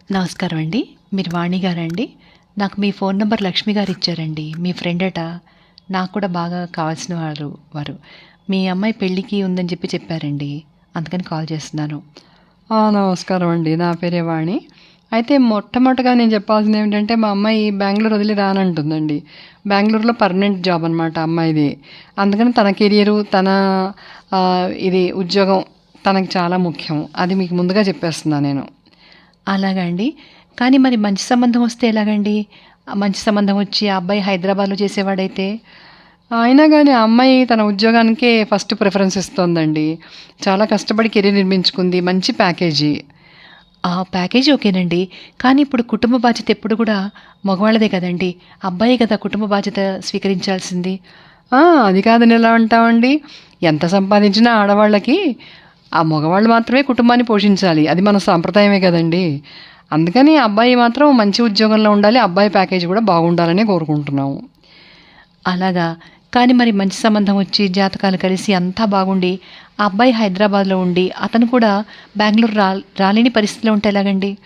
నమస్కారం అండి. మీరు వాణి గారండి. నాకు మీ ఫోన్ నెంబర్ లక్ష్మి గారు ఇచ్చారండి. మీ ఫ్రెండ్ అట. నాకు కూడా బాగా కావాల్సిన వారు వారు. మీ అమ్మాయి పెళ్ళికి ఉందని చెప్పి చెప్పారండి. అందుకని కాల్ చేస్తున్నాను. నమస్కారం అండి. నా పేరే వాణి. అయితే మొట్టమొదటిగా నేను చెప్పాల్సింది ఏమిటంటే మా అమ్మాయి బెంగళూరు వదిలి రానంటుందండి. బెంగళూరులో పర్మనెంట్ జాబ్ అనమాట అమ్మాయిది. అందుకని తన కెరియరు తన ఇది ఉద్యోగం తనకి చాలా ముఖ్యం. అది మీకు ముందుగా చెప్పేస్తున్నాను నేను. అలాగా అండి కానీ మరి మంచి సంబంధం వస్తే ఎలాగండి? మంచి సంబంధం వచ్చి ఆ అబ్బాయి హైదరాబాద్లో చేసేవాడైతే? అయినా కానీ ఆ అమ్మాయి తన ఉద్యోగానికే ఫస్ట్ ప్రిఫరెన్స్ ఇస్తోందండి. చాలా కష్టపడి కెరీర్ నిర్మించుకుంది. మంచి ప్యాకేజీ. ఆ ప్యాకేజీ ఓకేనండి. కానీ ఇప్పుడు కుటుంబ బాధ్యత ఎప్పుడు కూడా మగవాళ్ళదే కదండి. అబ్బాయి కదా కుటుంబ బాధ్యత స్వీకరించాల్సింది. అది కాదని ఎలా అంటామండి? ఎంత సంపాదించినా ఆడవాళ్ళకి ఆ మగవాళ్ళు మాత్రమే కుటుంబాన్ని పోషించాలి. అది మన సాంప్రదాయమే కదండి. అందుకని అబ్బాయి మాత్రం మంచి ఉద్యోగంలో ఉండాలి అబ్బాయి ప్యాకేజ్ కూడా బాగుండాలని కోరుకుంటున్నాము. అలాగా. కానీ మరి మంచి సంబంధం వచ్చి జాతకాలు కలిసి అంతా బాగుండి ఆ అబ్బాయి హైదరాబాద్లో ఉండి అతను కూడా బెంగళూరు రా రాలేని పరిస్థితిలో ఉంటే ఎలాగండి?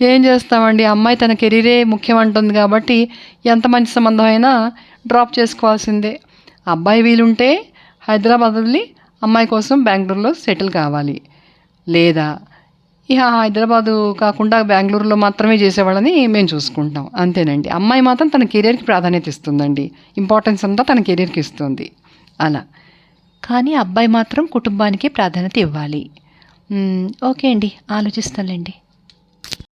ఏం చేస్తామండి? అమ్మాయి తన కెరీరే ముఖ్యం అంటుంది కాబట్టి ఎంత మంచి సంబంధం అయినా డ్రాప్ చేసుకోవాల్సిందే. అబ్బాయి వీలుంటే హైదరాబాద్ వదిలి అమ్మాయి కోసం బెంగళూరులో సెటిల్ కావాలి. లేదా ఇక హైదరాబాదు కాకుండా బెంగళూరులో మాత్రమే చేసేవాళ్ళని మేము చూసుకుంటాం. అంతేనండి. అమ్మాయి మాత్రం తన కెరీర్కి ప్రాధాన్యత ఇస్తుందండి. ఇంపార్టెన్స్ అంతా తన కెరీర్కి ఇస్తుంది. అలా. కానీ అబ్బాయి మాత్రం కుటుంబానికి ప్రాధాన్యత ఇవ్వాలి. ఓకే అండి. ఆలోచిస్తానులేండి.